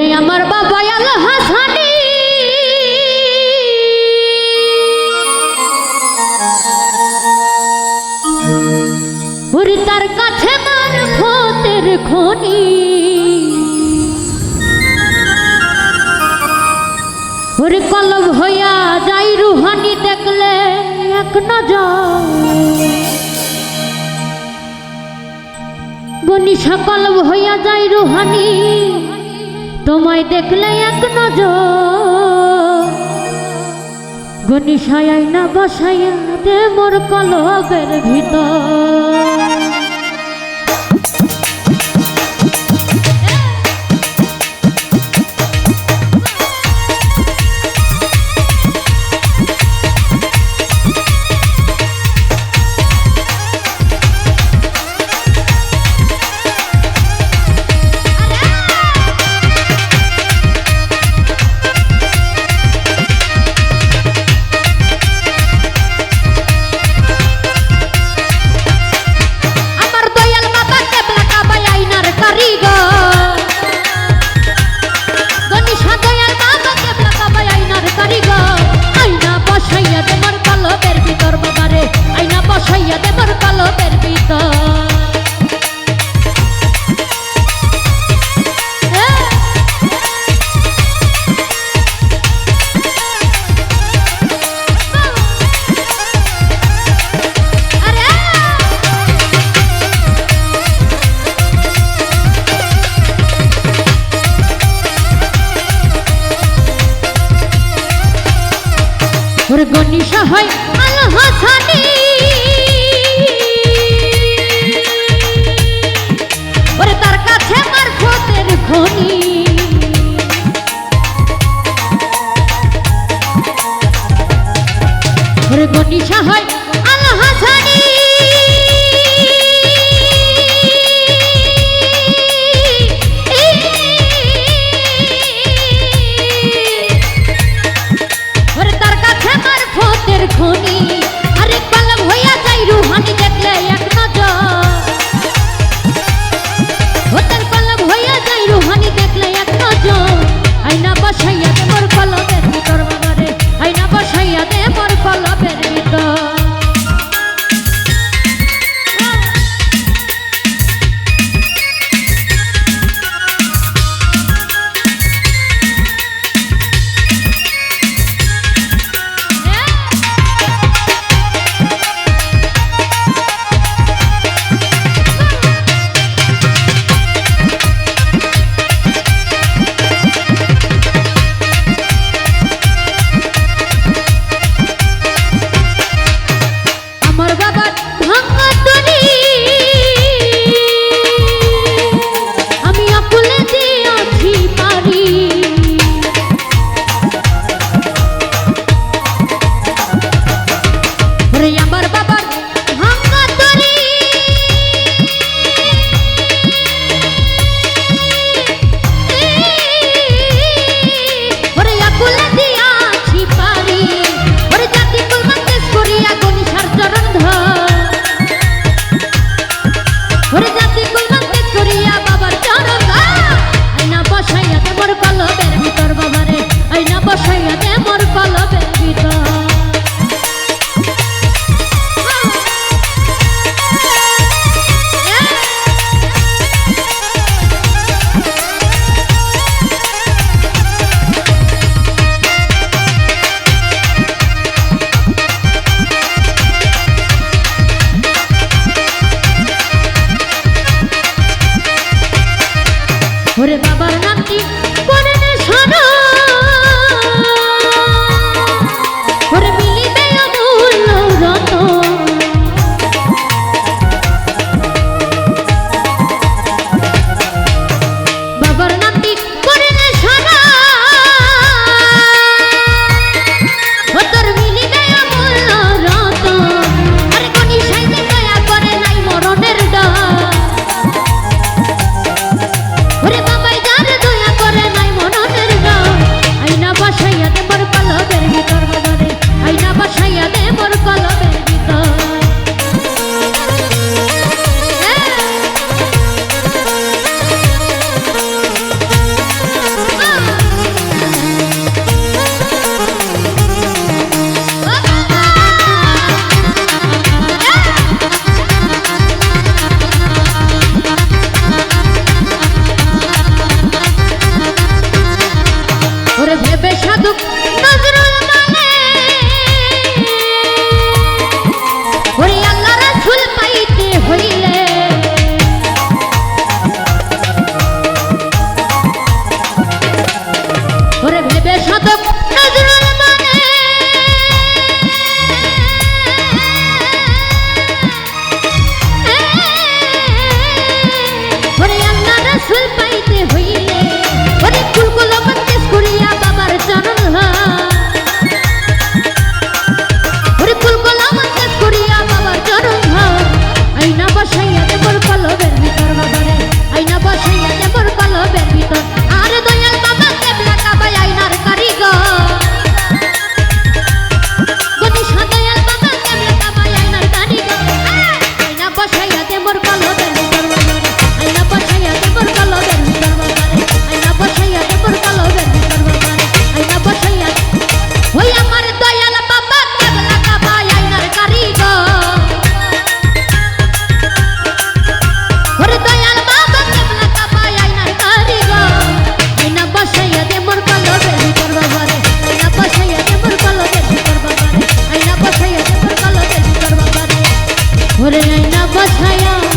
ওরে আমার বাবা আল হাসানি ওরে তার কাছে মার ফতের খনি। ওরে কলব হইয়া যাই রুহানি দেখলে এক নজর। গনি সকল হইয়া যাই রুহানি তোমায় দেখলে এক নজর। গনি সায়াই না বসাইয়া দে মোর কলবের ভিতর। গনি সহায় হয় হাসানি ওরে তার কাছে মারফতের খনি। ওরে গনি সহায় আল খনি ভোর নাই না বসায়া